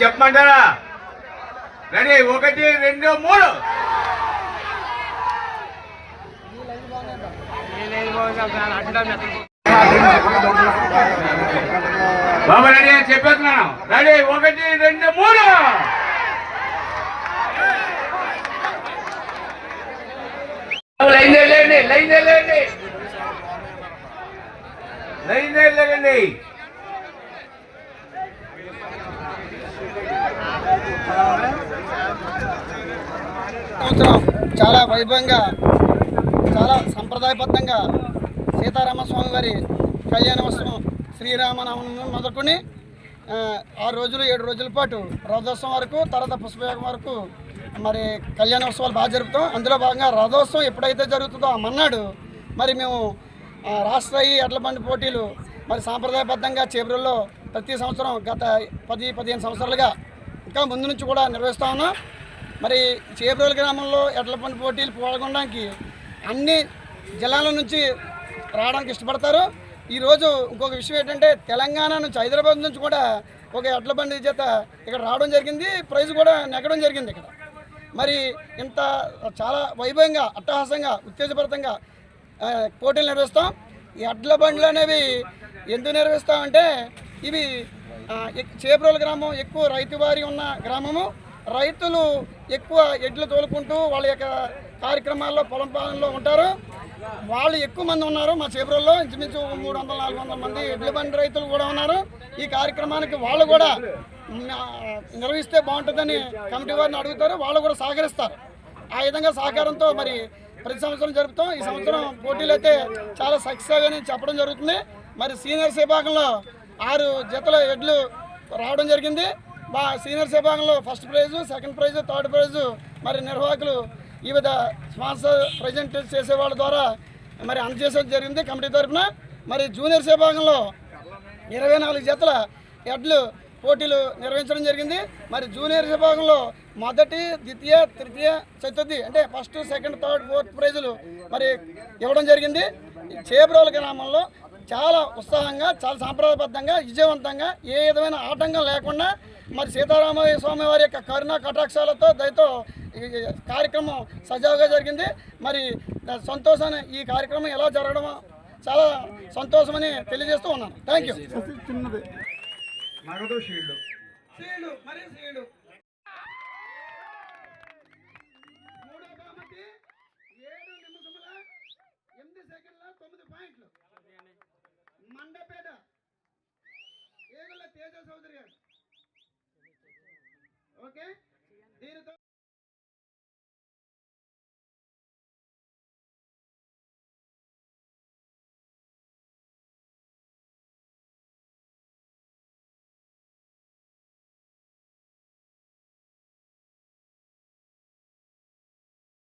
చెప్పమంటారా? రెడీ ఒకటి రెండు మూడు. బాబు రెడీ అని చెప్పేస్తున్నాను. రెడీ ఒకటి రెండు మూడు. లైన్ వెళ్ళండి లైన్ వెళ్ళండి లైన్ వెళ్ళండి సంవత్సరం చాలా వైభవంగా చాలా సంప్రదాయబద్ధంగా సీతారామ స్వామి వారి కళ్యాణోత్సవం శ్రీరామనవమి మొదలుకొని ఆరు రోజులు ఏడు రోజుల పాటు రథోత్సవం వరకు తర్వాత పుష్పయోగం వరకు మరి కళ్యాణోత్సవాలు బాగా జరుపుతాం. అందులో భాగంగా రథోత్సవం ఎప్పుడైతే జరుగుతుందో ఆ మన్నాడు మరి మేము ఆ, రాష్ట్రాయి పోటీలు మరి సాంప్రదాయబద్ధంగా చేబ్రల్లో ప్రతి సంవత్సరం గత పది పదిహేను సంవత్సరాలుగా ఇంకా ముందు నుంచి కూడా నిర్వహిస్తా ఉన్నాం. మరి చేబ్రోలు గ్రామంలో ఎడ్ల పండు పోటీలు పాల్గొనడానికి అన్ని జిల్లాల నుంచి రావడానికి ఇష్టపడతారు. ఈరోజు ఇంకొక విషయం ఏంటంటే తెలంగాణ నుంచి హైదరాబాద్ నుంచి కూడా ఒక ఎడ్ల బండి చేత ఇక్కడ రావడం జరిగింది. ప్రైజ్ కూడా నెగ్గడం జరిగింది ఇక్కడ. మరి ఇంత చాలా వైభవంగా అట్టహాసంగా ఉత్తేజభరితంగా పోటీలు నిర్వహిస్తాం. ఈ ఎడ్ల బండ్లు అనేవి ఎందుకు నిర్వహిస్తామంటే ఇవి చేబ్రోలు గ్రామం ఎక్కువ రైతు వారి ఉన్న గ్రామము. రైతులు ఎక్కువ ఎడ్లు తోలుకుంటూ వాళ్ళ యొక్క కార్యక్రమాల్లో పొలం పాలనలో ఉంటారు. వాళ్ళు ఎక్కువ మంది ఉన్నారు మా చేబ్రోల్లో. ఇంచుమించు మూడు వందల నాలుగు వందల మంది ఎడ్ల బండి రైతులు కూడా ఉన్నారు. ఈ కార్యక్రమానికి వాళ్ళు కూడా నిర్వహిస్తే బాగుంటుందని కమిటీ వారిని అడుగుతారు. వాళ్ళు కూడా సహకరిస్తారు. ఆ విధంగా సహకారంతో మరి ప్రతి సంవత్సరం జరుపుతాం. ఈ సంవత్సరం పోటీలు అయితే చాలా సక్సెస్ అని చెప్పడం జరుగుతుంది. మరి సీనియర్స్ విభాగంలో ఆరు జతల ఎడ్లు రావడం జరిగింది. మా సీనియర్స్ విభాగంలో first prize second prize third prize మరి నిర్వాహకులు వివిధ స్పాన్సర్ ప్రజెంట్ చేసే వాళ్ళ ద్వారా మరి అందజేసేది జరిగింది కమిటీ తరఫున. మరి జూనియర్స్ విభాగంలో ఇరవై నాలుగు జతల ఎడ్లు పోటీలు నిర్వహించడం జరిగింది. మరి జూనియర్ విభాగంలో మొదటి ద్వితీయ తృతీయ చతుర్థి అంటే ఫస్ట్ సెకండ్ థర్డ్ ఫోర్త్ ప్రైజులు మరి ఇవ్వడం జరిగింది. ఈ చేబ్రోల గ్రామంలో చాలా ఉత్సాహంగా చాలా సాంప్రదాయబద్ధంగా విజయవంతంగా ఏ విధమైన ఆటంకం లేకుండా మరి సీతారామ స్వామి వారి యొక్క కరుణ కటాక్షాలతో దయతో ఈ కార్యక్రమం సజావుగా జరిగింది. మరి సంతోషాన్ని ఈ కార్యక్రమం ఎలా జరగడమో చాలా సంతోషమని తెలియజేస్తూ ఉన్నాను. థ్యాంక్ యూ మరి Okay?